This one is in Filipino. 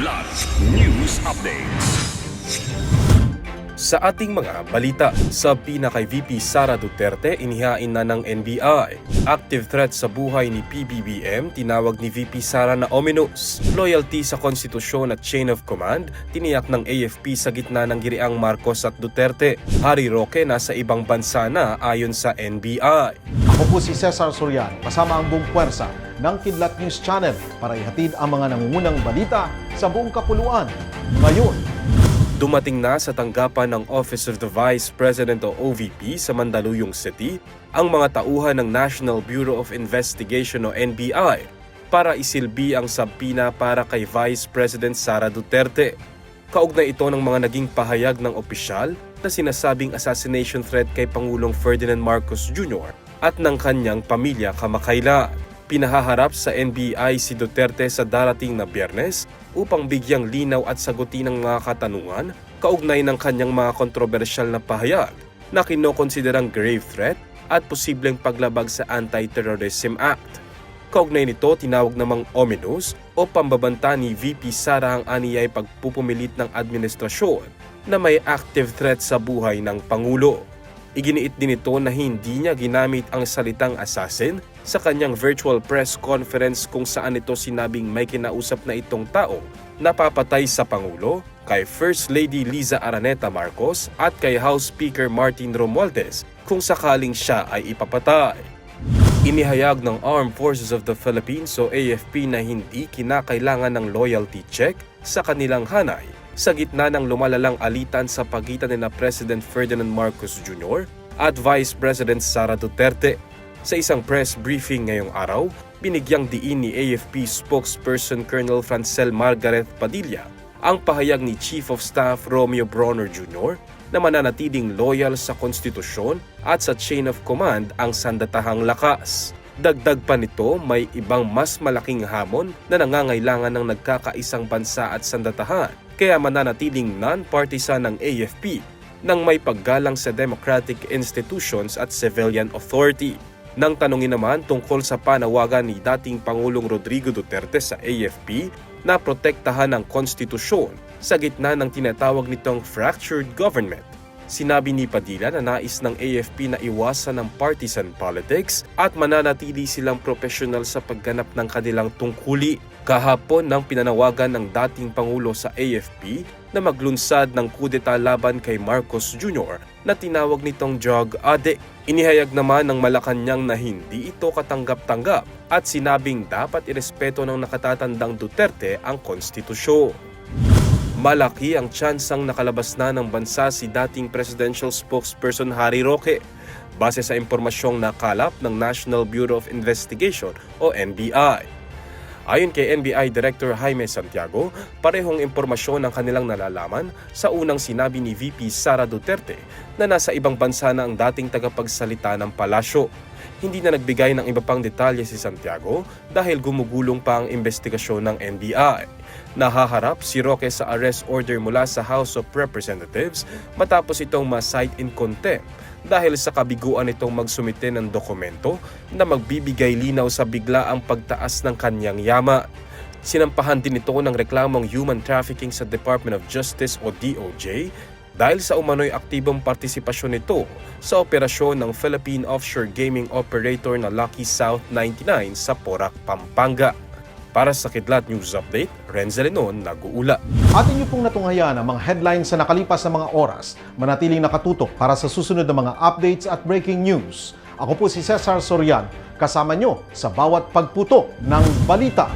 Kidlat News Updates. Sa ating mga balita, sabi na VP Sara Duterte, inihain na ng NBI. Active threat sa buhay ni PBBM, tinawag ni VP Sara na ominous. Loyalty sa konstitusyon at chain of command, tiniyak ng AFP sa gitna ng giriang Marcos at Duterte. Harry Roque nasa ibang bansa na ayon sa NBI. Ako po si Cesar Sorian, kasama ang buong puwersa ng Kidlat News Channel para ihatid ang mga nangungunang balita sa buong kapuluan. Ngayon, Dumating na sa tanggapan ng Office of the Vice President o OVP sa Mandaluyong City ang mga tauhan ng National Bureau of Investigation o NBI para isilbi ang sabpina para kay Vice President Sara Duterte. Kaugnay ito ng mga naging pahayag ng opisyal na sinasabing assassination threat kay Pangulong Ferdinand Marcos Jr. at ng kanyang pamilya kamakailan. Pinahaharap sa NBI si Duterte sa darating na biyernes upang bigyang linaw at sagutin ang mga katanungan kaugnay ng kanyang mga kontrobersyal na pahayag na kinokonsiderang grave threat at posibleng paglabag sa Anti-Terrorism Act. Kaugnay nito, tinawag namang ominous o pambabanta ni VP Sara ang aniyay pagpupumilit ng administrasyon na may active threat sa buhay ng Pangulo. Iginiit din ito na hindi niya ginamit ang salitang assassin sa kanyang virtual press conference kung saan ito sinabing may kinausap na itong tao napapatay sa Pangulo, kay First Lady Liza Araneta Marcos at kay House Speaker Martin Romualdez kung sakaling siya ay ipapatay. Inihayag ng Armed Forces of the Philippines o AFP na hindi kinakailangan ng loyalty check sa kanilang hanay sa gitna ng lumalalang alitan sa pagitan ni na President Ferdinand Marcos Jr. at Vice President Sara Duterte. Sa isang press briefing ngayong araw, binigyang diin ni AFP spokesperson Colonel Francel Margaret Padilla ang pahayag ni Chief of Staff Romeo Bronner Jr. na mananatiling loyal sa konstitusyon at sa chain of command ang sandatahang lakas. Dagdag pa nito, may ibang mas malaking hamon na nangangailangan ng nagkakaisang bansa at sandatahan kaya mananatiling non-partisan ng AFP nang may paggalang sa democratic institutions at civilian authority. Nang tanungin naman tungkol sa panawagan ni dating Pangulong Rodrigo Duterte sa AFP na protektahan ang konstitusyon sa gitna ng tinatawag nitong fractured government, Sinabi ni Padilla na nais ng AFP na iwasan ng partisan politics at mananatili silang profesional sa pagganap ng kanilang tungkuli. Kahapon nang pinanawagan ng dating Pangulo sa AFP na maglunsad ng kudeta laban kay Marcos Jr. na tinawag nitong drug addict. Inihayag naman ng Malacanang na hindi ito katanggap-tanggap at sinabing dapat irespeto ng nakatatandang Duterte ang konstitusyon. Malaki ang tsansang nakalabas na ng bansa si dating presidential spokesperson Harry Roque base sa impormasyong nakalap ng National Bureau of Investigation o NBI. Ayon kay NBI Director Jaime Santiago, parehong impormasyon ang kanilang nalalaman sa unang sinabi ni VP Sara Duterte na nasa ibang bansa na ang dating tagapagsalita ng palasyo. Hindi na nagbigay ng iba pang detalye si Santiago dahil gumugulong pa ang investigasyon ng NBI. Nahaharap si Roque sa arrest order mula sa House of Representatives matapos itong ma-cite in contempt dahil sa kabiguan nitong magsumite ng dokumento na magbibigay linaw sa biglaang pagtaas ng kanyang yaman. Sinampahan din ito ng reklamong human trafficking sa Department of Justice o DOJ dahil sa umano'y aktibong partisipasyon nito sa operasyon ng Philippine Offshore Gaming Operator na Lucky South 99 sa Porac, Pampanga. Para sa Kidlat News Update, Renzo Lenon nag-uula. atin niyo pong natunghayan ang mga headlines sa nakalipas na mga oras. Manatiling nakatutok para sa susunod na mga updates at breaking news. Ako po si Cesar Sorian, kasama nyo sa bawat pagputo ng balita.